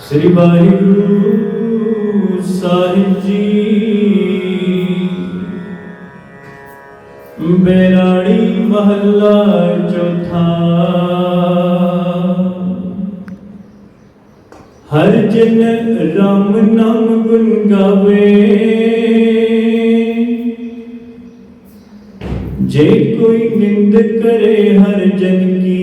ਸ੍ਰੀ ਵਾਹਿਗੁਰੂ ਸਾਹਿਬ ਜੀ। ਬੇਰਾੜੀ ਮਹੱਲਾ ਚੌਥਾ। ਹਰ ਜਨ ਰਾਮ ਨਾਮ ਗੁਣ ਗਾਵੇ। ਜੇ ਕੋਈ ਨਿੰਦ ਕਰੇ ਹਰ ਜਨ ਕੀ।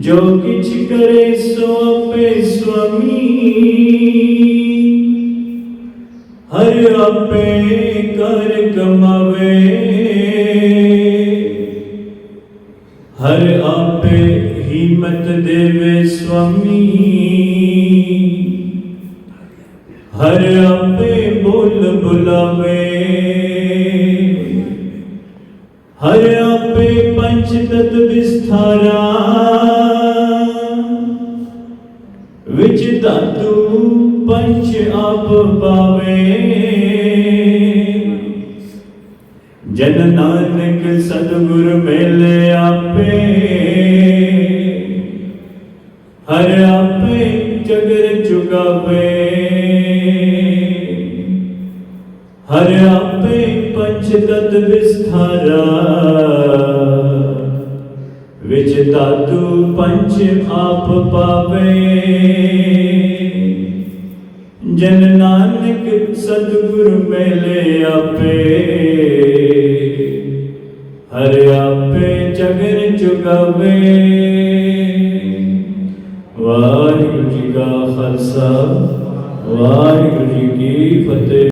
ਜੋ ਕਿਛ ਕਰੇ ਸੋ ਆਪੇ ਸੁਆਮੀ। ਹਰ ਆਪੇ ਕਰ ਕਮਾਵੇ। ਹਰ ਆਪੇ ਹਿੰਮਤ ਦੇਵੇ ਸੁਆਮੀ। ਹਰ ਆਪੇ ਬੋਲ ਬੁਲਾਵੇ। ਹਰ ਆਪੇ ਪੰਚ ਤਤ ਵਿਸਥਾਰਾ। ਵਿੱਚ ਧਾਤੂ ਪੰਚ ਆਪ ਪਾਵੇ। ਜਨ ਨਾਨਕ ਸਤਿਗੁਰ ਮਿਲੇ ਆਪੇ। ਹਰ ਆਪੇ ਜਗਰ ਚੁਗਾਵੇ ਹਰ ਆਪੇ ਪੰਚ ਤਤ ਵਿਸਥਾਰਾ। ਵਿੱਚ ਧਾਤੂ ਪੰਚ ਆਪ ਪਾਵੇ। ਜਨ ਨਾਨਕ ਸਤਿਗੁਰ ਮਿਲੇ ਆਪੇ। ਹਰ ਆਪੇ ਜਗਨ ਚੁਗਾਵੇ ਵਾਹਿਗੁਰੂ ਜੀ ਕਾ ਖਾਲਸਾ, ਵਾਹਿਗੁਰੂ ਜੀ ਕੀ ਫਤਿਹ।